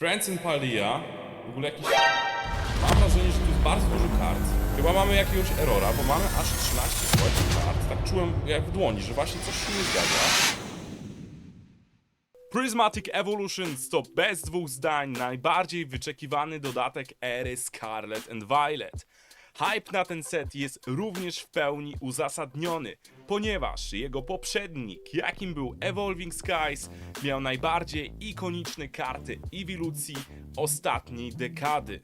Friends in Palia, w ogóle jakiś... Mam wrażenie, że tu jest bardzo dużo kart. Chyba mamy jakiegoś errora, bo mamy aż 13 słuchajcie kart. Tak czułem jak w dłoni, że właśnie coś się nie zgadza. Prismatic Evolutions to bez dwóch zdań najbardziej wyczekiwany dodatek ery Scarlet and Violet. Hype na ten set jest również w pełni uzasadniony, ponieważ jego poprzednik, jakim był Evolving Skies, miał najbardziej ikoniczne karty ewolucji ostatniej dekady.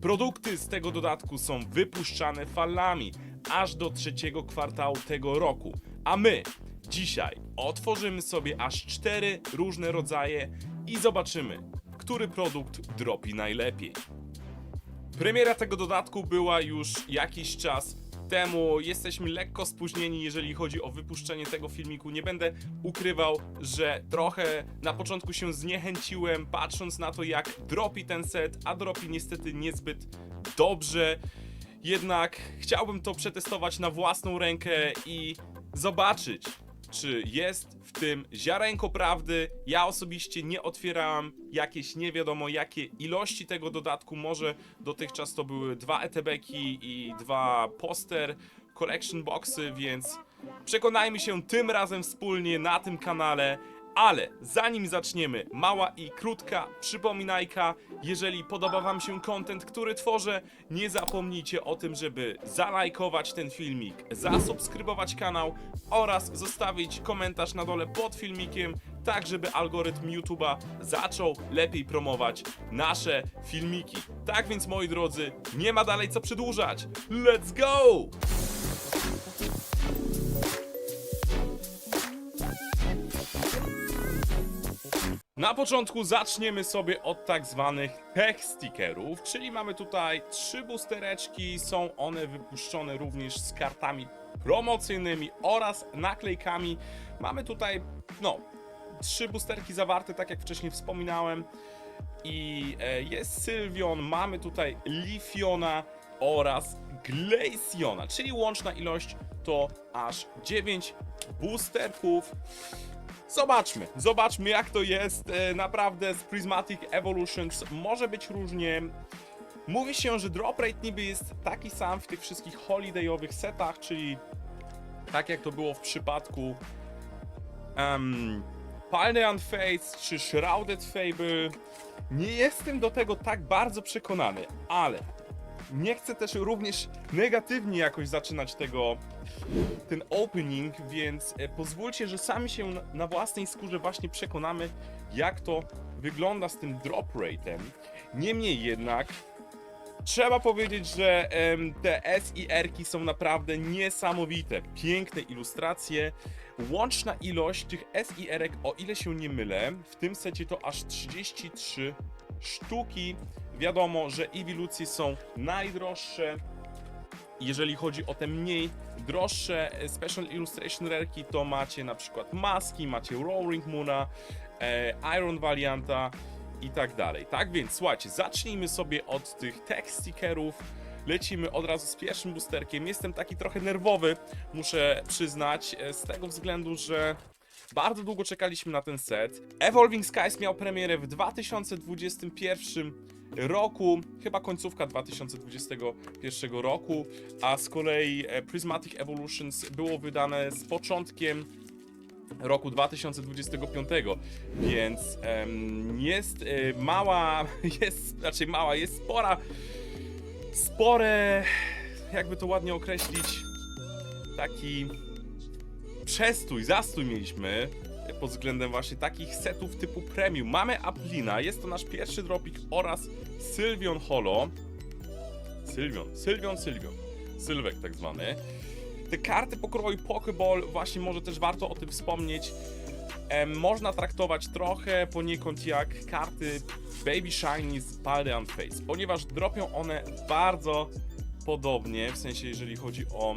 Produkty z tego dodatku są wypuszczane falami aż do trzeciego kwartału tego roku, a my dzisiaj otworzymy sobie aż cztery różne rodzaje i zobaczymy, który produkt dropi najlepiej. Premiera tego dodatku była już jakiś czas temu. Jesteśmy lekko spóźnieni, jeżeli chodzi o wypuszczenie tego filmiku. Nie będę ukrywał, że trochę na początku się zniechęciłem, patrząc na to, jak dropi ten set, a dropi niestety niezbyt dobrze. Jednak chciałbym to przetestować na własną rękę i zobaczyć, czy jest w tym ziarenko prawdy. Ja osobiście nie otwierałem jakieś nie wiadomo jakie ilości tego dodatku. Może dotychczas to były dwa ETB-ki i dwa poster collection boxy, więc przekonajmy się tym razem wspólnie na tym kanale. Ale zanim zaczniemy, mała i krótka przypominajka, jeżeli podoba Wam się content, który tworzę, nie zapomnijcie o tym, żeby zalajkować ten filmik, zasubskrybować kanał oraz zostawić komentarz na dole pod filmikiem, tak żeby algorytm YouTube'a zaczął lepiej promować nasze filmiki. Tak więc moi drodzy, nie ma dalej co przedłużać. Let's go! Na początku zaczniemy sobie od tak zwanych tech stickerów, czyli mamy tutaj trzy boostereczki, są one wypuszczone również z kartami promocyjnymi oraz naklejkami. Mamy tutaj, no, trzy boosterki zawarte, tak jak wcześniej wspominałem. I e, jest Sylvion, mamy tutaj Lifiona oraz Glaceona, czyli łączna ilość to aż 9 boosterków. Zobaczmy, zobaczmy jak to jest. E, Naprawdę z Prismatic Evolutions może być różnie. Mówi się, że drop rate niby jest taki sam w tych wszystkich holidayowych setach, czyli tak jak to było w przypadku um, Paldean Fates czy Shrouded Fable. Nie jestem do tego tak bardzo przekonany, ale nie chcę też również negatywnie jakoś zaczynać tego ten opening, więc e, pozwólcie, że sami się na- własnej skórze właśnie przekonamy, jak to wygląda z tym drop rate'em. Niemniej jednak, trzeba powiedzieć, że te SIR-ki są naprawdę niesamowite. Piękne ilustracje. Łączna ilość tych SIR-ek, o ile się nie mylę, w tym secie to aż 33 sztuki. Wiadomo, że ewilucje są najdroższe. Jeżeli chodzi o te mniej droższe e, Special Illustration Rareki, to macie na przykład Maski, macie Roaring Moona, e, Iron Valianta i tak dalej. Tak więc słuchajcie, zacznijmy sobie od tych tech stickerów. Lecimy od razu z pierwszym boosterkiem. Jestem taki trochę nerwowy, muszę przyznać, e, z tego względu, że bardzo długo czekaliśmy na ten set. Evolving Skies miał premierę w 2021 roku, chyba końcówka 2021 roku, a z kolei e, Prismatic Evolutions było wydane z początkiem roku 2025, więc em, jest e, mała, jest, znaczy mała, jest spora, spore, jakby to ładnie określić, taki przestój, zastój mieliśmy pod względem właśnie takich setów typu premium. Mamy Aplina, jest to nasz pierwszy dropik oraz Sylvion Holo. Sylvion, Sylvion, Sylvion. Sylwek tak zwany. Te karty pokroju Pokeball, właśnie może też warto o tym wspomnieć. Em, można traktować trochę poniekąd jak karty Baby Shiny z Paldean Face, ponieważ dropią one bardzo podobnie, w sensie jeżeli chodzi o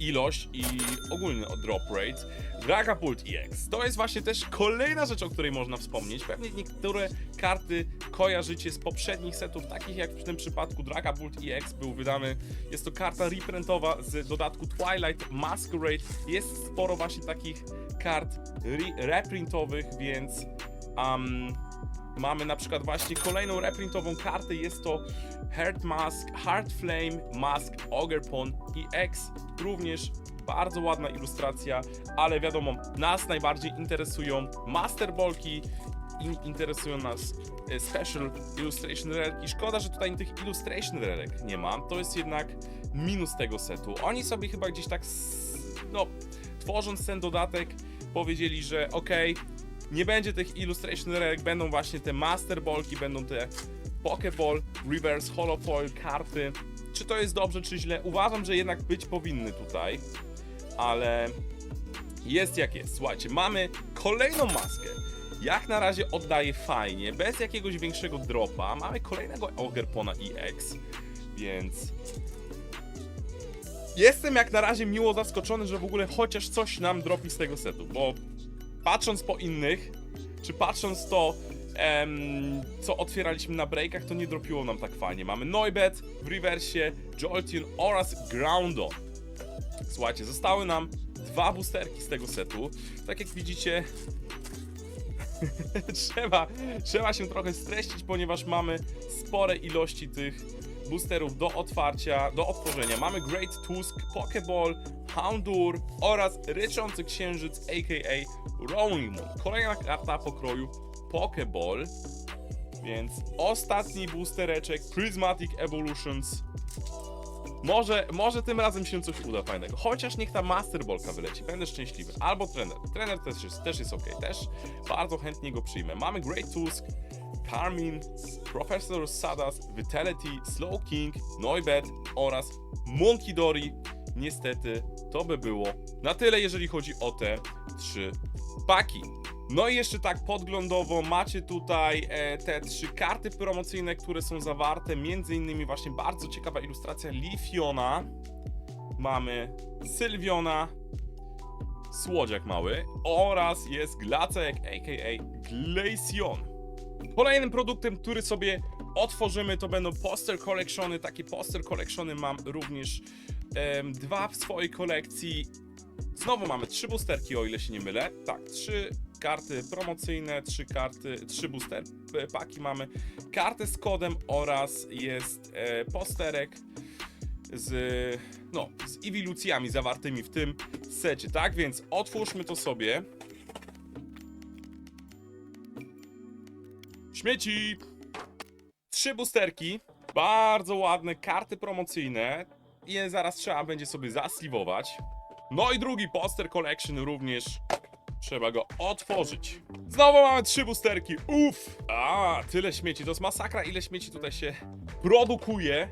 ilość i ogólny drop rate. Dragapult EX. To jest właśnie też kolejna rzecz, o której można wspomnieć. Pewnie niektóre karty kojarzycie z poprzednich setów, takich jak w tym przypadku Dragapult EX był wydany. Jest to karta reprintowa z dodatku Twilight Masquerade. Jest sporo właśnie takich kart re reprintowych, więc um, Mamy na przykład właśnie kolejną reprintową kartę, jest to Heart Mask, Heart Flame Mask Ogerpon EX. Również bardzo ładna ilustracja, ale wiadomo, nas najbardziej interesują Masterbolki, i interesują nas e, Special Illustration Rarek i szkoda, że tutaj tych Illustration Rarek nie ma, to jest jednak minus tego setu. Oni sobie chyba gdzieś tak, no, tworząc ten dodatek, powiedzieli, że okej, nie będzie tych Illustration Rarek, będą właśnie te Master Ballki, będą te Pokeball, Reverse Holofoil karty. Czy to jest dobrze, czy źle? Uważam, że jednak być powinny tutaj, ale jest jak jest. Słuchajcie, mamy kolejną maskę. Jak na razie oddaje fajnie, bez jakiegoś większego dropa. Mamy kolejnego Ogerpona EX, więc jestem jak na razie miło zaskoczony, że w ogóle chociaż coś nam dropi z tego setu, bo patrząc po innych, czy patrząc to, em, co otwieraliśmy na breakach, to nie dropiło nam tak fajnie. Mamy Noibet w rewersie, Jolteon oraz Groundon. Słuchajcie, zostały nam dwa boosterki z tego setu. Tak jak widzicie, trzeba, trzeba się trochę streścić, ponieważ mamy spore ilości tych boosterów do otwarcia, do otworzenia. Mamy Great Tusk, Pokeball, Houndour oraz Ryczący Księżyc, a.k.a. Rolling Moon. Kolejna karta pokroju Pokeball, więc ostatni boostereczek Prismatic Evolutions. Może, może tym razem się coś uda fajnego. Chociaż niech ta Master Ballka wyleci. Będę szczęśliwy. Albo trener. Trener też jest, też jest ok. Też bardzo chętnie go przyjmę. Mamy Great Tusk, Carmin, Professor Sadas, Vitality, Slow King, Noibet oraz Monkey Dory. Niestety to by było na tyle, jeżeli chodzi o te trzy paki. No i jeszcze tak podglądowo macie tutaj e, te trzy karty promocyjne, które są zawarte, między innymi właśnie bardzo ciekawa ilustracja Lifiona, mamy Sylwiona, Słodziak mały oraz jest Glacek aka Glaceon. Kolejnym produktem, który sobie otworzymy to będą poster collectiony, takie poster collectiony mam również dwa w swojej kolekcji Znowu mamy trzy boosterki, o ile się nie mylę. Tak, trzy karty promocyjne, trzy karty, trzy booster paki mamy. Kartę z kodem oraz jest e, posterek z, no, z ewilucjami zawartymi w tym secie, tak? Więc otwórzmy to sobie. Śmieci! Trzy boosterki, bardzo ładne karty promocyjne. Je zaraz trzeba będzie sobie zasliwować. No i drugi poster collection również. Trzeba go otworzyć. Znowu mamy trzy boosterki. Uff! A, tyle śmieci. To jest masakra, ile śmieci tutaj się produkuje.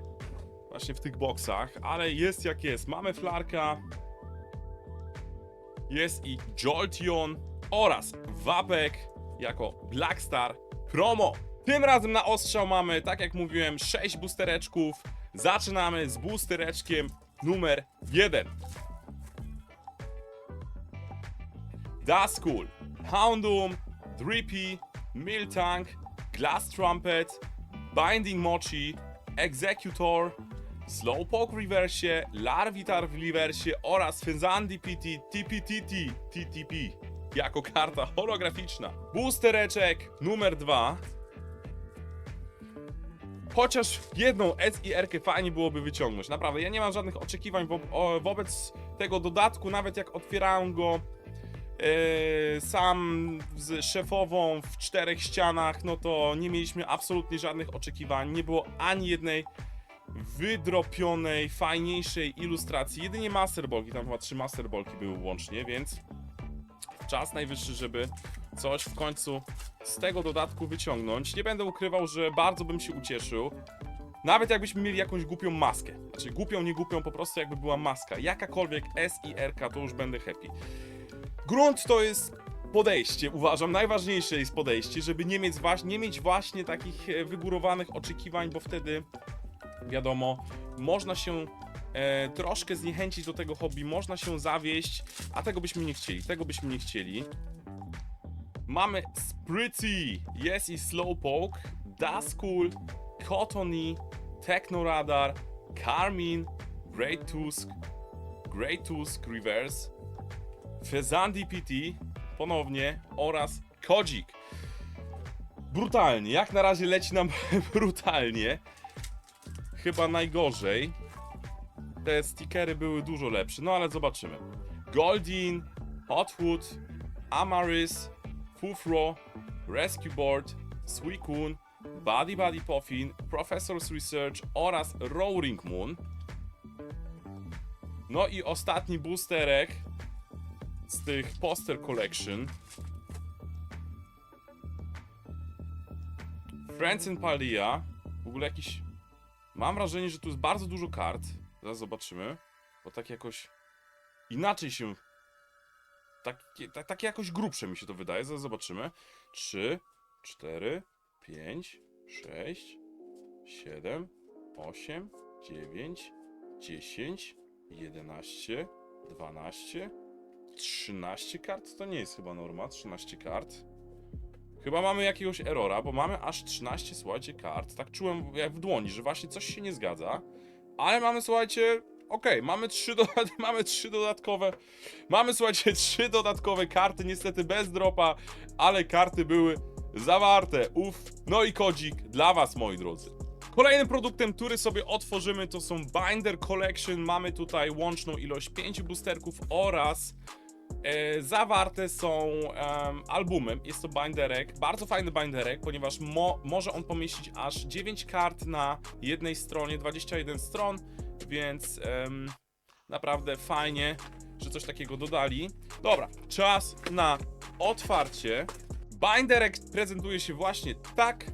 Właśnie w tych boksach, ale jest jak jest. Mamy flarka. Jest i Jolteon oraz Wapek jako Blackstar Promo. Tym razem na ostrzał mamy, tak jak mówiłem, 6 boostereczków. Zaczynamy z boostereczkiem numer 1. Duskull, Houndoom, Drippy, Miltank, Glass Trumpet, Binding Mochi, Executor, Slowpoke w rewersie, Larvitar w rewersie oraz Fenzandi PT TPTT TTP jako karta holograficzna. Boostereczek numer 2. Chociaż jedną S i fajnie byłoby wyciągnąć. Naprawdę, ja nie mam żadnych oczekiwań wo wobec tego dodatku, nawet jak otwierałem go sam z szefową w czterech ścianach, no to nie mieliśmy absolutnie żadnych oczekiwań. Nie było ani jednej wydropionej, fajniejszej ilustracji. Jedynie Masterbolki, tam chyba trzy Masterbolki były łącznie, więc czas najwyższy, żeby coś w końcu z tego dodatku wyciągnąć. Nie będę ukrywał, że bardzo bym się ucieszył. Nawet jakbyśmy mieli jakąś głupią maskę. Znaczy głupią, nie głupią, po prostu jakby była maska. Jakakolwiek S i R, to już będę happy. Grunt to jest podejście, uważam, najważniejsze jest podejście, żeby nie mieć, właśnie, nie mieć właśnie takich e, wygórowanych oczekiwań, bo wtedy, wiadomo, można się e, troszkę zniechęcić do tego hobby, można się zawieść, a tego byśmy nie chcieli, tego byśmy nie chcieli. Mamy Spritzy, jest i Slowpoke, Duskull, Cottony, Technoradar, Carmin, Great Tusk, Great Tusk Reverse, Fezandi PT ponownie oraz Kodzik. brutalnie. Jak na razie leci nam brutalnie. Chyba najgorzej. Te stickery były dużo lepsze, no ale zobaczymy. Goldin, Hotwood, Amaris, Fufro, Rescue Board, Suicune, Buddy Buddy Puffin, Professor's Research oraz Roaring Moon. No i ostatni boosterek z tych poster collection. Friends in Palia. W ogóle jakiś... Mam wrażenie, że tu jest bardzo dużo kart. Zaraz zobaczymy. Bo tak jakoś... Inaczej się... Takie, tak, takie jakoś grubsze mi się to wydaje. Zaraz zobaczymy. 3, 4, 5, 6, 7, 8, 9, 10, 11, 12, 13 kart? To nie jest chyba norma, 13 kart. Chyba mamy jakiegoś errora, bo mamy aż 13, słuchajcie, kart. Tak czułem jak w dłoni, że właśnie coś się nie zgadza. Ale mamy, słuchajcie, okej, mamy trzy mamy trzy dodatkowe, mamy, słuchajcie, trzy dodatkowe karty, niestety bez dropa, ale karty były zawarte, uff. No i kodzik dla was, moi drodzy. Kolejnym produktem, który sobie otworzymy, to są Binder Collection. Mamy tutaj łączną ilość 5 boosterków oraz e, zawarte są em, albumy. Jest to binderek, bardzo fajny binderek, ponieważ mo może on pomieścić aż 9 kart na jednej stronie, 21 stron, więc em, naprawdę fajnie, że coś takiego dodali. Dobra, czas na otwarcie. Binderek prezentuje się właśnie tak.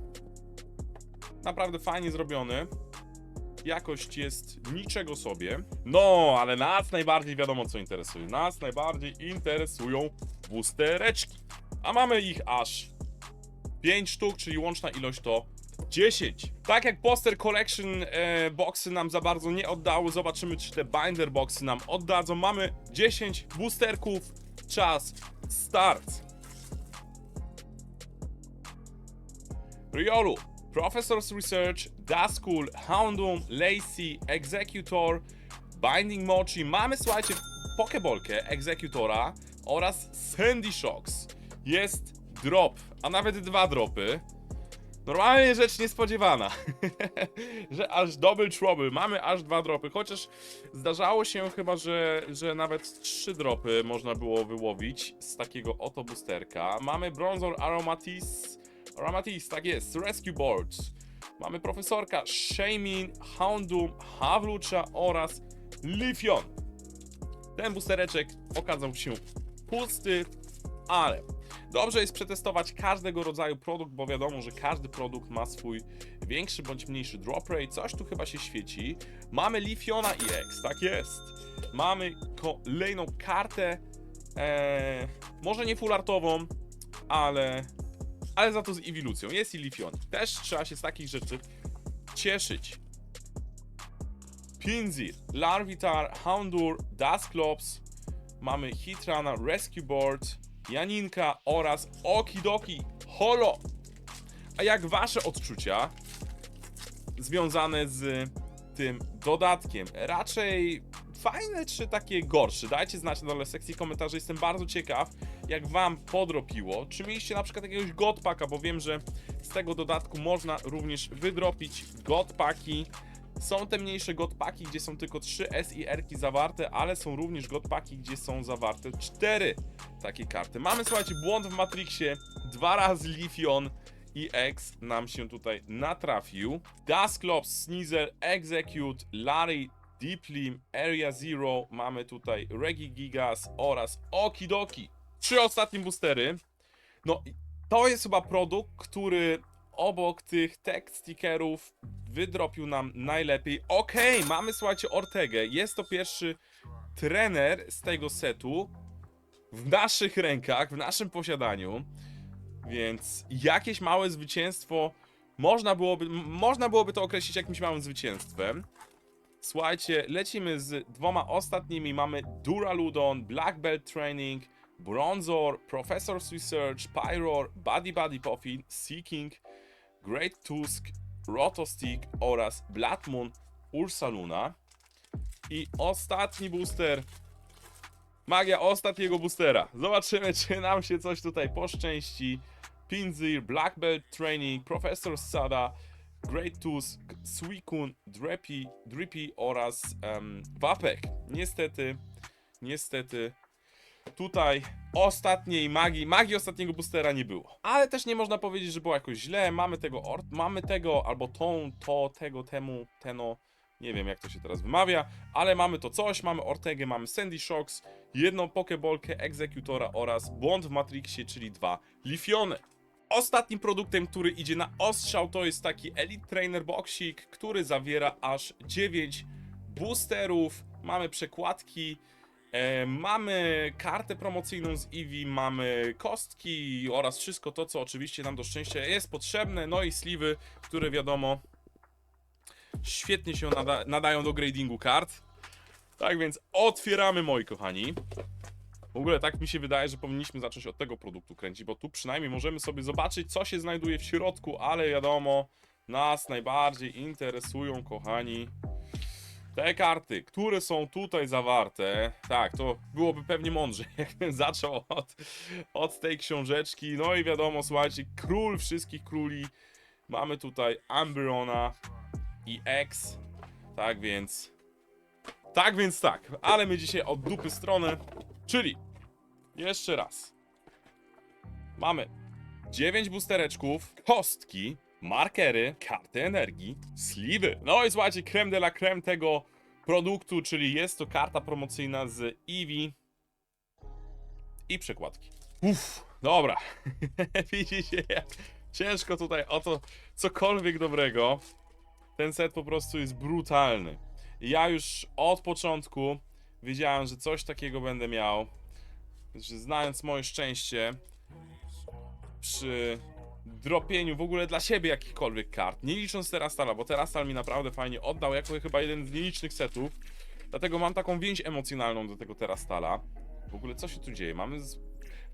Naprawdę fajnie zrobiony. Jakość jest niczego sobie. No, ale nas najbardziej wiadomo co interesuje. Nas najbardziej interesują boostereczki. A mamy ich aż 5 sztuk, czyli łączna ilość to 10. Tak jak poster collection e, boxy nam za bardzo nie oddały, zobaczymy czy te binder boxy nam oddadzą. Mamy 10 boosterków. Czas start. Riolu, Professor's Research, Duskull, Houndoom, Lacey, Executor, Binding Mochi. Mamy, słuchajcie, Pokebolkę Executora oraz Sandy Shocks. Jest drop, a nawet dwa dropy. Normalnie rzecz niespodziewana, że aż double trouble, mamy aż dwa dropy, chociaż zdarzało się chyba, że, że nawet trzy dropy można było wyłowić z takiego oto boosterka. Mamy Bronzor Aromatis, Aromatis, tak jest, Rescue Boards. Mamy profesorka Shamin, Houndoom, Havlucha oraz Lifion. Ten boostereczek okazał się pusty, ale dobrze jest przetestować każdego rodzaju produkt, bo wiadomo, że każdy produkt ma swój większy bądź mniejszy drop rate. Coś tu chyba się świeci. Mamy Lifiona EX, tak jest. Mamy kolejną kartę, e, może nie full-artową, ale, ale za to z ewilucją. Jest i Lifion. Też trzeba się z takich rzeczy cieszyć. Pinzir, Larvitar, Houndour, Dusclops, mamy Hitrana, Rescue Board, Janinka oraz Okidoki Holo. A jak wasze odczucia związane z tym dodatkiem? Raczej fajne czy takie gorsze? Dajcie znać na dole w sekcji komentarzy, jestem bardzo ciekaw jak wam podropiło. Czy mieliście na przykład jakiegoś godpaka, bo wiem, że z tego dodatku można również wydropić godpaki. Są te mniejsze godpaki, gdzie są tylko 3 S i R-ki zawarte, ale są również godpaki, gdzie są zawarte 4 takie karty. Mamy, słuchajcie, błąd w Matrixie, dwa razy Lifion i X nam się tutaj natrafił. Dusclops, Sneasel, Execute, Larry, Deeplim, Area Zero, mamy tutaj Regi Gigas oraz Okidoki. Trzy ostatnie boostery. No, to jest chyba produkt, który obok tych tech stickerów wydropił nam najlepiej. Okej, mamy, słuchajcie, Ortegę. Jest to pierwszy trener z tego setu w naszych rękach, w naszym posiadaniu. Więc jakieś małe zwycięstwo można byłoby, można byłoby to określić jakimś małym zwycięstwem. Słuchajcie, lecimy z dwoma ostatnimi. Mamy Duraludon, Black Belt Training, Bronzor, Professor's Research, Pyroar, Buddy Buddy Puffin, Seeking, Great Tusk, Rotostick oraz Bloodmoon Ursaluna. I ostatni booster. Magia ostatniego boostera. Zobaczymy, czy nam się coś tutaj poszczęści. Pinzir, Black Belt Training, Professor Sada, Great Tools, Suicune, Drippy, Drippy oraz um, Wapek. Niestety, niestety, tutaj ostatniej magii, magii ostatniego boostera nie było. Ale też nie można powiedzieć, że było jakoś źle. Mamy tego, or, mamy tego, albo tą, to, tego, temu, teno. Nie wiem jak to się teraz wymawia, ale mamy to coś, mamy Ortegę, mamy Sandy Shocks, jedną Pokebolkę, Executora oraz błąd w Matrixie, czyli dwa Lifiony. Ostatnim produktem, który idzie na ostrzał, to jest taki Elite Trainer Boxik, który zawiera aż 9 boosterów. Mamy przekładki, mamy kartę promocyjną z Eevee, mamy kostki oraz wszystko to, co oczywiście nam do szczęścia jest potrzebne. No i sliwy, które wiadomo świetnie się nada nadają do gradingu kart. Tak więc otwieramy, moi kochani. W ogóle tak mi się wydaje, że powinniśmy zacząć od tego produktu kręcić, bo tu przynajmniej możemy sobie zobaczyć, co się znajduje w środku, ale wiadomo, nas najbardziej interesują, kochani, te karty, które są tutaj zawarte. Tak, to byłoby pewnie mądrze, jakbym zaczął od, od tej książeczki. No i wiadomo, słuchajcie, król wszystkich króli. Mamy tutaj Ambryona i X. Tak więc. Tak więc tak, ale my dzisiaj od dupy stronę. Czyli, jeszcze raz. Mamy 9 boostereczków, kostki, markery, karty energii, sliwy. No i słuchajcie, creme de la creme tego produktu, czyli jest to karta promocyjna z Eevee i przekładki. Uff, dobra. Widzicie, jak ciężko tutaj o to cokolwiek dobrego. Ten set po prostu jest brutalny. Ja już od początku wiedziałem, że coś takiego będę miał. Że znając moje szczęście przy dropieniu w ogóle dla siebie jakichkolwiek kart, nie licząc Terastala, bo Terastal mi naprawdę fajnie oddał jako chyba jeden z nielicznych setów. Dlatego mam taką więź emocjonalną do tego Terastala. W ogóle co się tu dzieje? Mamy z...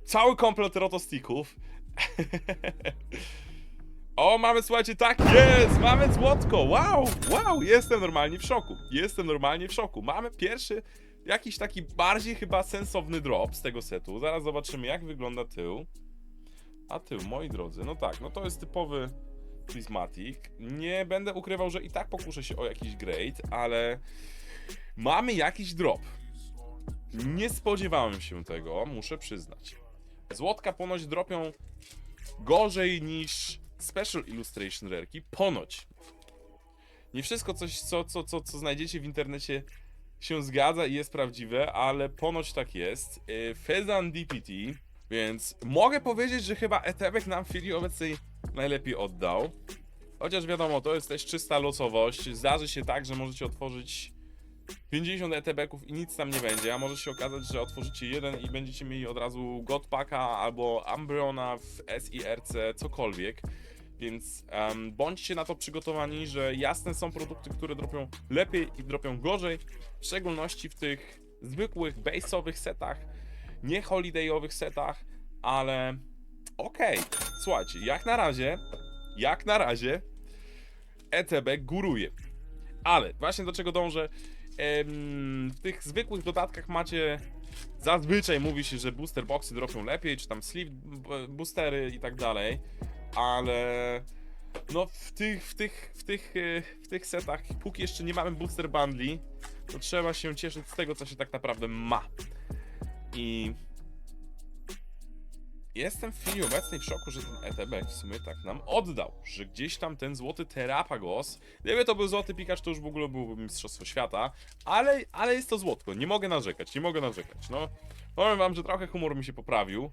cały komplet rotostików. O, mamy, słuchajcie, tak jest! Mamy złotko! Wow! Wow! Jestem normalnie w szoku. Jestem normalnie w szoku. Mamy pierwszy, jakiś taki bardziej chyba sensowny drop z tego setu. Zaraz zobaczymy, jak wygląda tył. A tył, moi drodzy, no tak, no to jest typowy Prismatic. Nie będę ukrywał, że i tak pokuszę się o jakiś grade, ale mamy jakiś drop. Nie spodziewałem się tego, muszę przyznać. Złotka ponoć dropią gorzej niż Special Illustration Rareki. Ponoć. Nie wszystko, coś, co, co, co, co znajdziecie w internecie się zgadza i jest prawdziwe, ale ponoć tak jest. Yy, Fezan DPT, więc mogę powiedzieć, że chyba Etebek nam w chwili obecnej najlepiej oddał. Chociaż wiadomo, to jest też czysta losowość. Zdarzy się tak, że możecie otworzyć 50 ETB-ków i nic tam nie będzie, a może się okazać, że otworzycie jeden i będziecie mieli od razu Godpaka albo Ambryona w SIRC, cokolwiek. Więc em, bądźcie na to przygotowani, że jasne są produkty, które dropią lepiej i dropią gorzej, w szczególności w tych zwykłych, base'owych setach, nie holidayowych setach, ale okej, słuchajcie, jak na razie, jak na razie ETB góruje. Ale właśnie do czego dążę, w tych zwykłych dodatkach macie zazwyczaj mówi się, że booster boxy dropią lepiej, czy tam sleeve boostery i tak dalej, ale no w tych, w tych, w tych, e, w tych setach, póki jeszcze nie mamy booster bundli, to trzeba się cieszyć z tego, co się tak naprawdę ma. I jestem w chwili obecnej w szoku, że ten ETB w sumie tak nam oddał, że gdzieś tam ten złoty Terapagos, gdyby to był złoty Pikachu, to już w ogóle byłoby Mistrzostwo Świata, ale, ale jest to złotko, nie mogę narzekać, nie mogę narzekać, no. Powiem wam, że trochę humor mi się poprawił.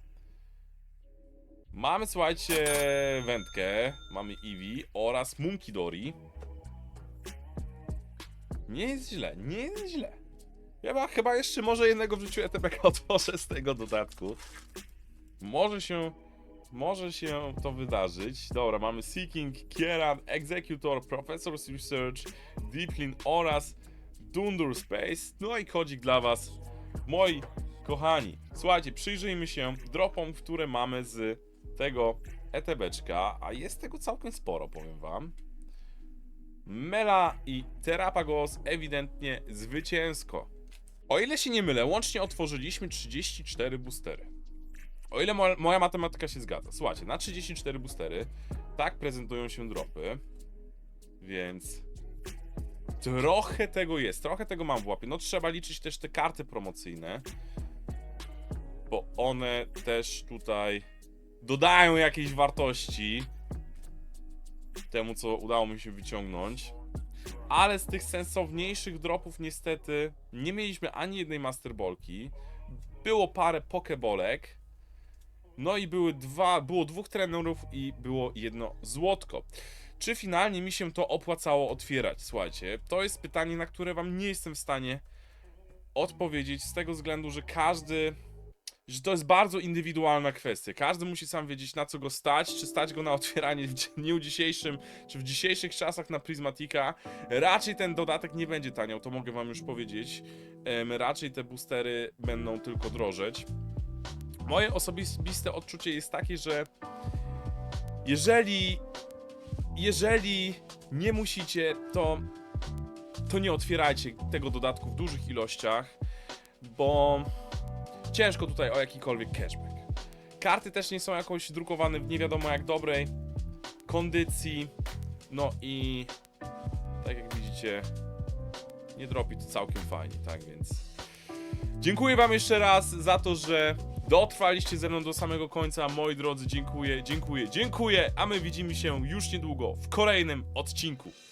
Mamy, słuchajcie, wędkę, mamy Eevee oraz Munkidori. Nie jest źle, nie jest źle. Chyba, chyba jeszcze może jednego w życiu ETB otworzę z tego dodatku. Może się, może się to wydarzyć. Dobra, mamy Seeking, Kieran, Executor, Professor's Research, Deeplin oraz Dundur Space. No i kodzik dla was, moi kochani. Słuchajcie, przyjrzyjmy się dropom, które mamy z tego ETBczka, a jest tego całkiem sporo, powiem wam. Mela i Terapagos ewidentnie zwycięsko. O ile się nie mylę, łącznie otworzyliśmy 34 boostery. O ile mo- moja matematyka się zgadza. Słuchajcie, na 34 boostery tak prezentują się dropy. Więc trochę tego jest, trochę tego mam w łapie. No trzeba liczyć też te karty promocyjne, bo one też tutaj dodają jakiejś wartości temu, co udało mi się wyciągnąć. Ale z tych sensowniejszych dropów niestety nie mieliśmy ani jednej Master Ballki. Było parę Pokebolek. No i były dwa, było dwóch trenerów i było jedno złotko. Czy finalnie mi się to opłacało otwierać? Słuchajcie, to jest pytanie, na które wam nie jestem w stanie odpowiedzieć z tego względu, że każdy że to jest bardzo indywidualna kwestia. Każdy musi sam wiedzieć, na co go stać, czy stać go na otwieranie w dniu dzisiejszym, czy w dzisiejszych czasach na Prismatika. Raczej ten dodatek nie będzie taniał, to mogę wam już powiedzieć. Raczej te boostery będą tylko drożeć. Moje osobiste odczucie jest takie, że jeżeli jeżeli nie musicie, to to nie otwierajcie tego dodatku w dużych ilościach, bo ciężko tutaj o jakikolwiek cashback. Karty też nie są jakoś drukowane w nie wiadomo jak dobrej kondycji. No i tak jak widzicie, nie dropi to całkiem fajnie, tak więc. Dziękuję Wam jeszcze raz za to, że dotrwaliście ze mną do samego końca. Moi drodzy, dziękuję, dziękuję, dziękuję. A my widzimy się już niedługo w kolejnym odcinku.